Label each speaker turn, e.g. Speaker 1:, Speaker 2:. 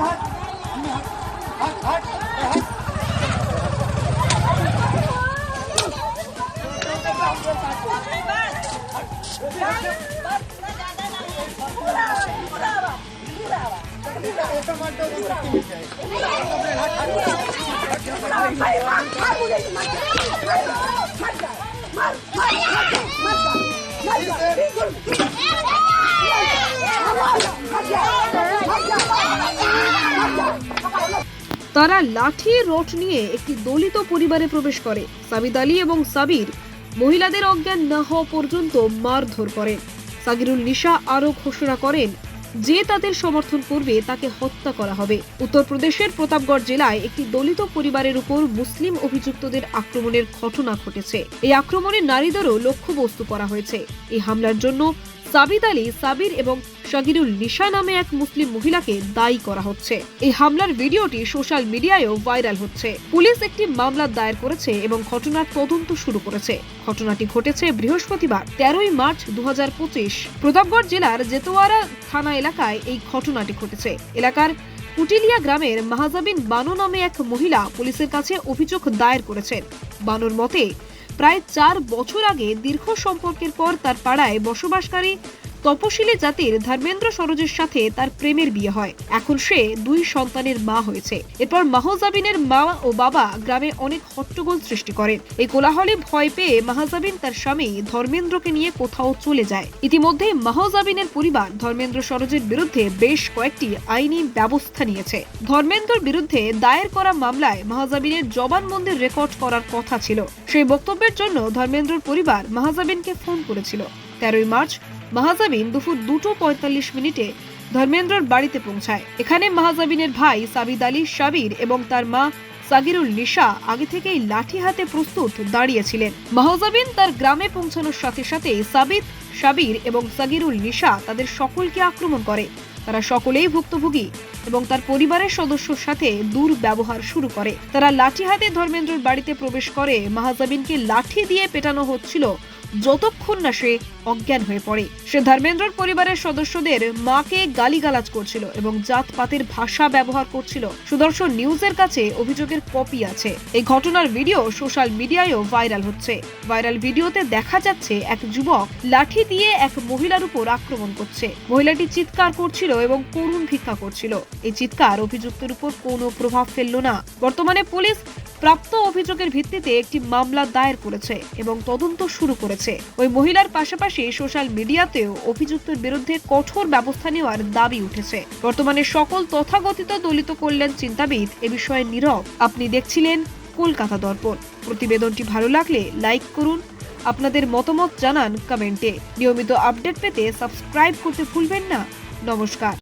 Speaker 1: Let's go. তারা লাঠি rod নিয়ে একটি দলিত পরিবারে প্রবেশ করে। সাবিদ আলী এবং সাবির মহিলাদের অজ্ঞান না হওয়া পর্যন্ত মারধর করেন সাগিরুল নিশা আরও ঘোষণা করেন, যে তাদের সমর্থন করবে তাকে হত্যা করা হবে। উত্তরপ্রদেশের প্রতাপগড় জেলায় একটি দলিত পরিবারের উপর মুসলিম অভিযুক্তদের আক্রমণের ঘটনা ঘটেছে। এই আক্রমণে নারীদেরও লক্ষ্যবস্তু করা হয়েছে। এই হামলার জন্য সাবিদ আলী, সাবির এবং শাকিরুল নিশা নামে এক মুসলিম মহিলাকে দায়ী করা হচ্ছে। এই হামলার ভিডিওটি সোশ্যাল মিডিয়ায়ও ভাইরাল হচ্ছে। পুলিশ একটি মামলা দায়ের করেছে এবং ঘটনার তদন্ত শুরু করেছে। ঘটনাটি ঘটেছে বৃহস্পতিবার, তেরোই মার্চ দুহাজার পঁচিশ। প্রতাপগড় জেলার জেতোয়ারা থানা এলাকায় এই ঘটনাটি ঘটেছে। এলাকার কুটিলিয়া গ্রামের মাহাজাবিন বানু নামে এক মহিলা পুলিশের কাছে অভিযোগ দায়ের করেছেন। বানুর মতে, প্রায় চার বছর আগে দীর্ঘ সম্পর্কের পর তার পাড়ায় বসবাসকারী তপশিলি জাতির ধর্মেন্দ্র সরোজের সাথে তার প্রেমের বিয়ে হয়। এখন সে দুই সন্তানের মা হয়েছে। এরপর মাহজাবিনের মা ও বাবা গ্রামে অনেক হট্টগোল সৃষ্টি করেন এই কোলাহলে ভয় পেয়ে মাহজাবিন তার স্বামী ধর্মেন্দ্রকে নিয়ে কোথাও চলে যায়। ইতিমধ্যে মাহজাবিনের পরিবার ধর্মেন্দ্র সরোজের বিরুদ্ধে বেশ কয়েকটি আইনি ব্যবস্থা নিয়েছে। ধর্মেন্দ্রর বিরুদ্ধে দায়ের করা মামলায় মাহজাবিনের জবানবন্দির রেকর্ড করার কথা ছিল। সেই বক্তব্যের জন্য ধর্মেন্দ্রর পরিবার মাহজাবিনকে ফোন করেছিল। তেরোই মার্চ মাহাজাবিন দুপুর দুটো পঁয়তাল্লিশ মিনিটে ধর্মেন্দ্রর বাড়িতে পৌঁছায়। এখানে মাহাজাবিনের ভাই সাবিদ আলী সাবির এবং তার মা সাগিরুল নিশা আগে থেকেই লাঠি হাতে প্রস্তুত দাঁড়িয়েছিলেন। মাহজাবিন তার গ্রামে পৌঁছানোর সাথে সাথে সাবিত সাবির এবং সাগিরুল নিশা তাদের সকলকে আক্রমণ করে। তারা সকলেই ভুক্তভোগী এবং তার পরিবারের সদস্যর সাথে দুর্ব্যবহার শুরু করে। তারা লাঠি হাতে ধর্মেন্দ্রর বাড়িতে প্রবেশ করে মাহাজাবিনকে লাঠি দিয়ে পেটানো হচ্ছিল যতক্ষণ না সে অজ্ঞান হয়ে পড়ে। সে ধর্মেন্দ্রর পরিবারের সদস্যদের মাকে গালিগালাজ করছিল এবং জাতপাতের ভাষা ব্যবহার করছিল। সুদর্শন নিউজের কাছে অভিযোগের কপি আছে। এই ঘটনার ভিডিও সোশ্যাল মিডিয়ায়ও ভাইরাল হচ্ছে। ভাইরাল ভিডিওতে দেখা যাচ্ছে এক যুবক লাঠি দিয়ে এক মহিলার উপর আক্রমণ করছে। মহিলাটি চিৎকার করছিল এবং করুণ ভিক্ষা করছিল। এই চিৎকার অভিযুক্তের উপর কোনো প্রভাব ফেলল না। বর্তমানে পুলিশ প্রাপ্ত অভিযোগের ভিত্তিতে একটি মামলা দায়ের করেছে এবং তদন্ত শুরু করেছে। ওই মহিলার পাশাপাশি সোশ্যাল মিডিয়াতেও অভিযুক্তের বিরুদ্ধে কঠোর ব্যবস্থা নেওয়ার দাবি উঠেছে। বর্তমানে সকল তথাগতিত দলিত কল্যাণ চিন্তাবিদ এ বিষয়ে নীরব। আপনি দেখছিলেন কলকাতা দর্পণ। প্রতিবেদনটি ভালো লাগলে লাইক করুন, আপনাদের মতামত জানান কমেন্টে। নিয়মিত আপডেট পেতে সাবস্ক্রাইব করতে ভুলবেন না। নমস্কার।